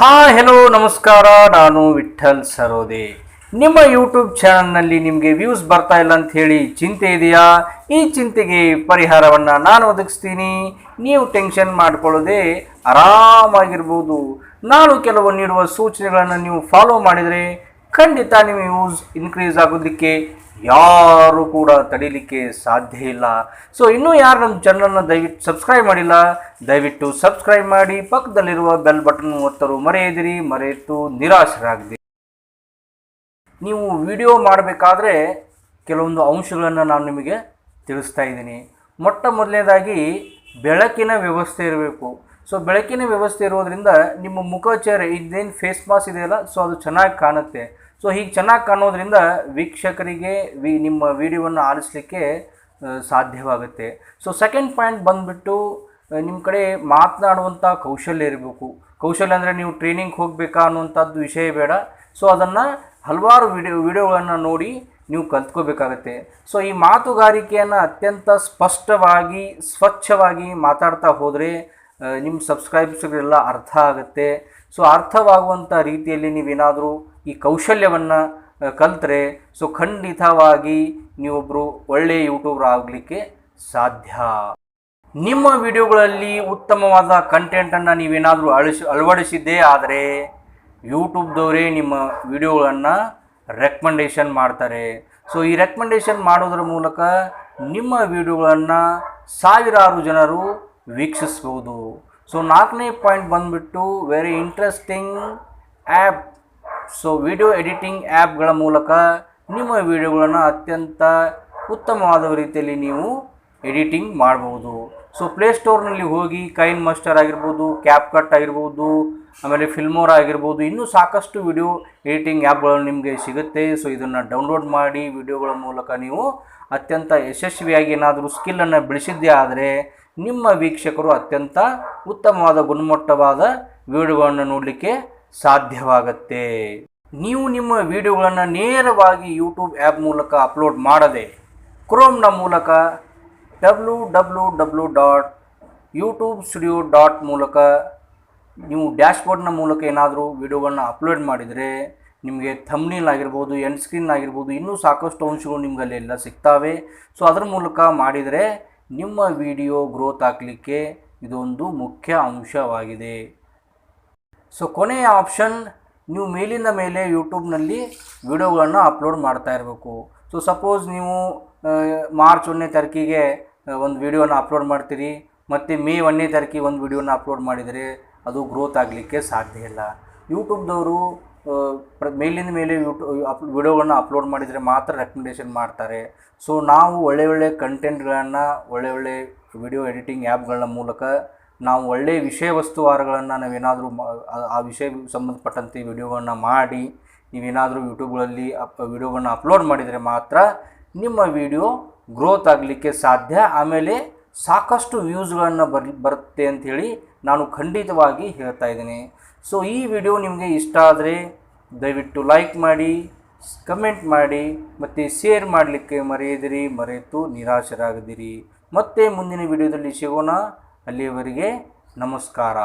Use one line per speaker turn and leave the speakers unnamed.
ಹಾ ಹೆಲೋ ನಮಸ್ಕಾರ. ನಾನು ವಿಠಲ್ ಸರೋದೆ. ನಿಮ್ಮ ಯೂಟ್ಯೂಬ್ ಚಾನಲ್ನಲ್ಲಿ ನಿಮಗೆ ವ್ಯೂಸ್ ಬರ್ತಾ ಇಲ್ಲ ಅಂತ ಹೇಳಿ ಚಿಂತೆ ಇದೆಯಾ? ಈ ಚಿಂತೆಗೆ ಪರಿಹಾರವನ್ನು ನಾನು ಒದಗಿಸ್ತೀನಿ. ನೀವು ಟೆನ್ಷನ್ ಮಾಡಿಕೊಳ್ಳದೆ ಆರಾಮಾಗಿರ್ಬೋದು. ನಾನು ಕೆಲವು ನೀಡುವ ಸೂಚನೆಗಳನ್ನು ನೀವು ಫಾಲೋ ಮಾಡಿದರೆ ಖಂಡಿತ ನಿಮ್ಮ ಯೂಸ್ ಇನ್ಕ್ರೀಸ್ ಆಗೋದಕ್ಕೆ ಯಾರು ಕೂಡ ತಡೀಲಿಕ್ಕೆ ಸಾಧ್ಯ ಇಲ್ಲ. ಸೊ ಇನ್ನೂ ಯಾರು ನಮ್ಮ ಚಾನಲನ್ನು ದಯವಿಟ್ಟು ಸಬ್ಸ್ಕ್ರೈಬ್ ಮಾಡಿಲ್ಲ, ದಯವಿಟ್ಟು ಸಬ್ಸ್ಕ್ರೈಬ್ ಮಾಡಿ, ಪಕ್ಕದಲ್ಲಿರುವ ಬೆಲ್ ಬಟನ್ ಒತ್ತರು ಮರೆಯದಿರಿ, ಮರೆತು ನಿರಾಶರಾಗಿದೆ ನೀವು ವಿಡಿಯೋ ಮಾಡಬೇಕಾದ್ರೆ ಕೆಲವೊಂದು ಅಂಶಗಳನ್ನು ನಾನು ನಿಮಗೆ ತಿಳಿಸ್ತಾ ಇದ್ದೀನಿ. ಮೊಟ್ಟ ಮೊದಲನೇದಾಗಿ ಬೆಳಕಿನ ವ್ಯವಸ್ಥೆ ಇರಬೇಕು. ಸೊ ಬೆಳಕಿನ ವ್ಯವಸ್ಥೆ ಇರೋದ್ರಿಂದ ನಿಮ್ಮ ಮುಖಚರ್ಯ ಇದೇನು ಫೇಸ್ ಮಾಸ್ ಇದೆಯಲ್ಲ ಸೊ ಅದು ಚೆನ್ನಾಗಿ ಕಾಣುತ್ತೆ. ಸೊ ಹೀಗೆ ಚೆನ್ನಾಗಿ ಕಾಣೋದ್ರಿಂದ ವೀಕ್ಷಕರಿಗೆ ವಿ, ನಿಮ್ಮ ವಿಡಿಯೋವನ್ನು ಆರಿಸಲಿಕ್ಕೆ ಸಾಧ್ಯವಾಗುತ್ತೆ. ಸೊ ಸೆಕೆಂಡ್ ಪಾಯಿಂಟ್ ಬಂದುಬಿಟ್ಟು ನಿಮ್ಮ ಕಡೆ ಮಾತನಾಡುವಂಥ ಕೌಶಲ್ಯ ಇರಬೇಕು. ಕೌಶಲ್ಯ ಅಂದರೆ ನೀವು ಟ್ರೈನಿಂಗ್ ಹೋಗಬೇಕಾ ಅನ್ನುವಂಥದ್ದು ವಿಷಯ ಬೇಡ. ಸೊ ಅದನ್ನು ಹಲವಾರು ವಿಡಿಯೋ, ವಿಡಿಯೋಗಳನ್ನು ನೋಡಿ ನೀವು ಕಲ್ತ್ಕೋಬೇಕಾಗತ್ತೆ. ಸೊ ಈ ಮಾತುಗಾರಿಕೆಯನ್ನು ಅತ್ಯಂತ ಸ್ಪಷ್ಟವಾಗಿ, ಸ್ವಚ್ಛವಾಗಿ ಮಾತಾಡ್ತಾ ಹೋದರೆ ನಿಮ್ಮ ಸಬ್ಸ್ಕ್ರೈಬ್ಸ್ಗಳೆಲ್ಲ ಅರ್ಥ ಆಗುತ್ತೆ. ಸೊ ಅರ್ಥವಾಗುವಂಥ ರೀತಿಯಲ್ಲಿ ನೀವೇನಾದರೂ ಈ ಕೌಶಲ್ಯವನ್ನು ಕಲಿತ್ರೆ, ಸೊ ಖಂಡಿತವಾಗಿ ನೀವೊಬ್ಬರು ಒಳ್ಳೆಯ ಯೂಟ್ಯೂಬರ್ ಆಗಲಿಕ್ಕೆ ಸಾಧ್ಯ. ನಿಮ್ಮ ವಿಡಿಯೋಗಳಲ್ಲಿ ಉತ್ತಮವಾದ ಕಂಟೆಂಟನ್ನು ನೀವೇನಾದರೂ ಅಳಿಸಿ, ಅಳವಡಿಸಿದ್ದೇ ಆದರೆ ಯೂಟ್ಯೂಬ್ದವರೇ ನಿಮ್ಮ ವಿಡಿಯೋಗಳನ್ನು ರೆಕಮೆಂಡೇಷನ್ ಮಾಡ್ತಾರೆ. ಸೊ ಈ ರೆಕಮೆಂಡೇಷನ್ ಮಾಡೋದ್ರ ಮೂಲಕ ನಿಮ್ಮ ವಿಡಿಯೋಗಳನ್ನು ಸಾವಿರಾರು ಜನರು ವೀಕ್ಷಿಸ್ಬೋದು. ಸೊ ನಾಲ್ಕನೇ ಪಾಯಿಂಟ್ ಬಂದುಬಿಟ್ಟು very interesting app so video editing ಆ್ಯಪ್ಗಳ ಮೂಲಕ ನಿಮ್ಮ ವಿಡಿಯೋಗಳನ್ನು ಅತ್ಯಂತ ಉತ್ತಮವಾದ ರೀತಿಯಲ್ಲಿ ನೀವು ಎಡಿಟಿಂಗ್ ಮಾಡ್ಬೋದು. ಸೊ ಪ್ಲೇಸ್ಟೋರ್ನಲ್ಲಿ ಹೋಗಿ ಕೈನ್ ಮಾಸ್ಟರ್ ಆಗಿರ್ಬೋದು ಕ್ಯಾಪ್ ಕಟ್ ಆಗಿರ್ಬೋದು ಆಮೇಲೆ ಫಿಲ್ಮೋರ್ ಆಗಿರ್ಬೋದು, ಇನ್ನೂ ಸಾಕಷ್ಟು ವಿಡಿಯೋ ಎಡಿಟಿಂಗ್ ಆ್ಯಪ್ಗಳು ನಿಮಗೆ ಸಿಗುತ್ತೆ. ಸೊ ಇದನ್ನು ಡೌನ್ಲೋಡ್ ಮಾಡಿ ವಿಡಿಯೋಗಳ ಮೂಲಕ ನೀವು ಅತ್ಯಂತ ಯಶಸ್ವಿಯಾಗಿ ಏನಾದರೂ ಸ್ಕಿಲ್ಲನ್ನು ಬೆಳೆಸಿದ್ದೇ ಆದರೆ ನಿಮ್ಮ ವೀಕ್ಷಕರು ಅತ್ಯಂತ ಉತ್ತಮವಾದ, ಗುಣಮಟ್ಟವಾದ ವಿಡಿಯೋಗಳನ್ನು ನೋಡಲಿಕ್ಕೆ ಸಾಧ್ಯವಾಗುತ್ತೆ. ನೀವು ನಿಮ್ಮ ವಿಡಿಯೋಗಳನ್ನು ನೇರವಾಗಿ ಯೂಟ್ಯೂಬ್ ಆ್ಯಪ್ ಮೂಲಕ ಅಪ್ಲೋಡ್ ಮಾಡದೆ ಕ್ರೋಮ್ನ ಮೂಲಕ W W W dot YouTube studio dot ಮೂಲಕ ನೀವು ಡ್ಯಾಶ್ಬೋರ್ಡ್ನ ಮೂಲಕ ಏನಾದರೂ ವಿಡಿಯೋಗಳನ್ನ ಅಪ್ಲೋಡ್ ಮಾಡಿದರೆ ನಿಮಗೆ ಥಮ್ನೀಲ್ ಆಗಿರ್ಬೋದು ಎಂಡ್ ಸ್ಕ್ರೀನ್ ಆಗಿರ್ಬೋದು, ಇನ್ನೂ ಸಾಕಷ್ಟು ಅಂಶಗಳು ನಿಮ್ಗೆ ಅಲ್ಲೆಲ್ಲ ಸಿಗ್ತಾವೆ. ಸೊ ಅದರ ಮೂಲಕ ಮಾಡಿದರೆ ನಿಮ್ಮ ವಿಡಿಯೋ ಗ್ರೋತ್ ಆಗಲಿಕ್ಕೆ ಇದೊಂದು ಮುಖ್ಯ ಅಂಶವಾಗಿದೆ. ಸೊ ಕೊನೆಯ ಆಪ್ಷನ್ ನೀವು ಮೇಲಿಂದ ಮೇಲೆ ಯೂಟ್ಯೂಬ್ನಲ್ಲಿ ವಿಡಿಯೋಗಳನ್ನು ಅಪ್ಲೋಡ್ ಮಾಡ್ತಾ ಇರಬೇಕು. ಸೊ ಸಪೋಸ್ ನೀವು ಮಾರ್ಚ್ ಒಂದನೇ ತಾರೀಕಿಗೆ ಒಂದು ವಿಡಿಯೋನ ಅಪ್ಲೋಡ್ ಮಾಡ್ತೀರಿ, ಮತ್ತು ಮೇ ಒಂದನೇ ತಾರೀಕಿಗೆ ಒಂದು ವಿಡಿಯೋನ ಅಪ್ಲೋಡ್ ಮಾಡಿದರೆ ಅದು ಗ್ರೋತ್ ಆಗಲಿಕ್ಕೆ ಸಾಧ್ಯ ಇಲ್ಲ. ಯೂಟ್ಯೂಬ್ದವರು ಪ್ರ- ಮೇಲಿನ ಮೇಲೆ ಯೂಟ್ಯೂ ಅಪ್, ವಿಡಿಯೋಗಳನ್ನ ಅಪ್ಲೋಡ್ ಮಾಡಿದರೆ ಮಾತ್ರ ರೆಕಮೆಂಡೇಷನ್ ಮಾಡ್ತಾರೆ. ಸೊ ನಾವು ಒಳ್ಳೆ ಒಳ್ಳೆ ಕಂಟೆಂಟ್ಗಳನ್ನು ಒಳ್ಳೆ ಒಳ್ಳೆ ವಿಡಿಯೋ ಎಡಿಟಿಂಗ್ ಆ್ಯಪ್ಗಳ ಮೂಲಕ ನಾವು ಒಳ್ಳೆಯ ವಿಷಯ ವಸ್ತುವಾರಗಳನ್ನು ನಾವೇನಾದರೂ ಆ ವಿಷಯ ಸಂಬಂಧಪಟ್ಟಂತೆ ವಿಡಿಯೋಗಳನ್ನ ಮಾಡಿ, ನೀವೇನಾದರೂ ಯೂಟ್ಯೂಬ್ಗಳಲ್ಲಿ ಅಪ್, ವಿಡಿಯೋಗಳನ್ನ ಅಪ್ಲೋಡ್ ಮಾಡಿದರೆ ಮಾತ್ರ ನಿಮ್ಮ ವಿಡಿಯೋ ಗ್ರೋತ್ ಆಗಲಿಕ್ಕೆ ಸಾಧ್ಯ. ಆಮೇಲೆ ಸಾಕಷ್ಟು ವ್ಯೂಸ್ಗಳನ್ನು ಬರ್, ಬರುತ್ತೆ ಅಂಥೇಳಿ ನಾನು ಖಂಡಿತವಾಗಿ ಹೇಳ್ತಾ ಇದ್ದೀನಿ. ಸೊ ಈ ವಿಡಿಯೋ ನಿಮಗೆ ಇಷ್ಟ ಆದರೆ ದಯವಿಟ್ಟು ಲೈಕ್ ಮಾಡಿ ಕಮೆಂಟ್ ಮಾಡಿ, ಮತ್ತು ಶೇರ್ ಮಾಡಲಿಕ್ಕೆ ಮರೆಯದಿರಿ, ಮರೆತು ನಿರಾಶರಾಗದಿರಿ. ಮತ್ತೆ ಮುಂದಿನ ವಿಡಿಯೋದಲ್ಲಿ ಸಿಗೋಣ. ಅಲ್ಲಿಯವರೆಗೆ ನಮಸ್ಕಾರ.